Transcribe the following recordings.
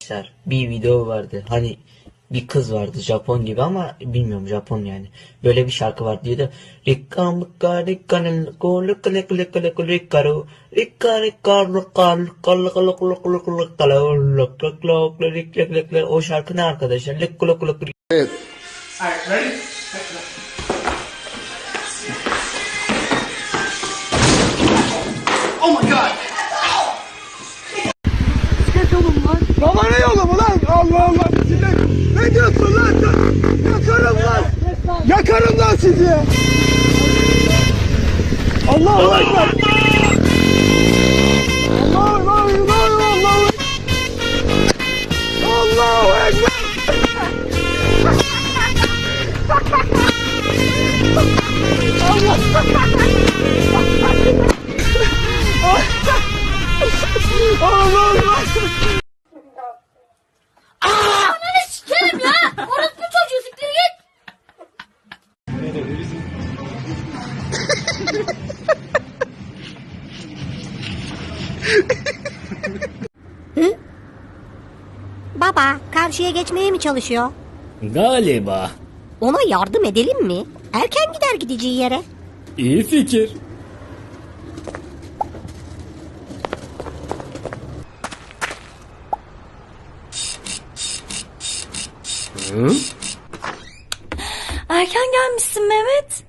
Arkadaşlar bir video vardı hani bir kız vardı Japon gibi ama bilmiyorum Japon yani. Böyle bir şarkı var diye de Rikka O şarkı ne arkadaşlar? Lekko Evet. Sizi. Allahu Ekber. Allahu Ekber. Allahu Ekber. Allahu Ekber. Allahu Baba, karşıya geçmeye mi çalışıyor? Galiba. Ona yardım edelim mi? Erken gider gideceği yere. İyi fikir. Hı? Erken gelmişsin Mehmet.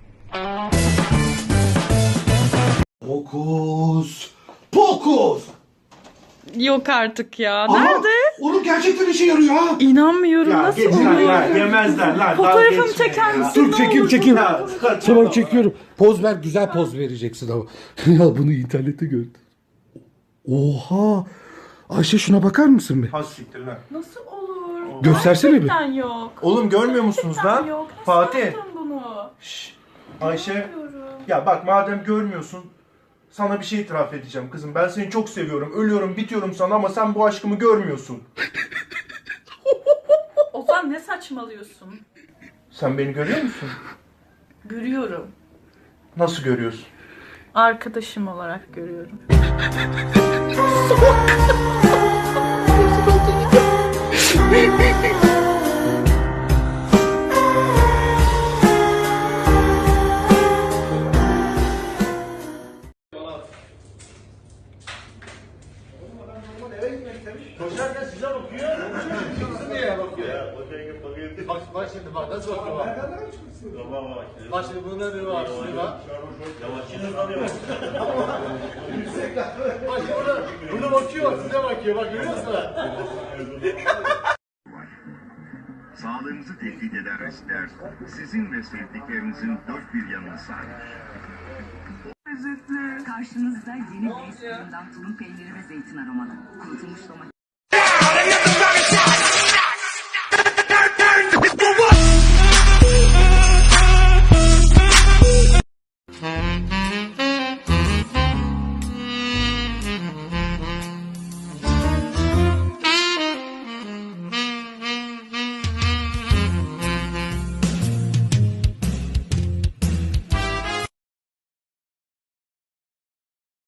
Yok artık ya. Aha, Nerede? Oğlum gerçekten işe yarıyor ha. İnanmıyorum. Ya Nasıl oluyor? lan, yemezler lan. Fotoğrafımı çeker misin? Dur Ne çekeyim olur? kaç- Tamam çekiyorum. Poz ver güzel poz vereceksin ama. ya bunu internette gördüm. Oha. Ayşe şuna bakar mısın bir? Ha siktir lan. Nasıl olur? Göstersene bir. Gerçekten yok. Oğlum görmüyor musunuz Gerçekten lan? Yok. Nasıl Fatih. yaptın bunu? Ayşe. Ya bak madem görmüyorsun sana bir şey itiraf edeceğim kızım. Ben seni çok seviyorum. Ölüyorum, bitiyorum sana ama sen bu aşkımı görmüyorsun. Ozan ne saçmalıyorsun? Sen beni görüyor musun? Görüyorum. Nasıl görüyorsun? Arkadaşım olarak görüyorum. Bak, bak şimdi bak nasıl bakıyor bak. Bak şimdi bunun bir var. Şuraya bak. Bak şimdi burada, burada bakıyor, size bakıyor. Bak görüyor musun? Sağlığınızı tehdit eden riskler sizin ve sevdiklerinizin dört bir yanını sarar. Karşınızda yeni Beyaz fırından tulum peyniri ve zeytin aromalı. Kurutulmuş domates.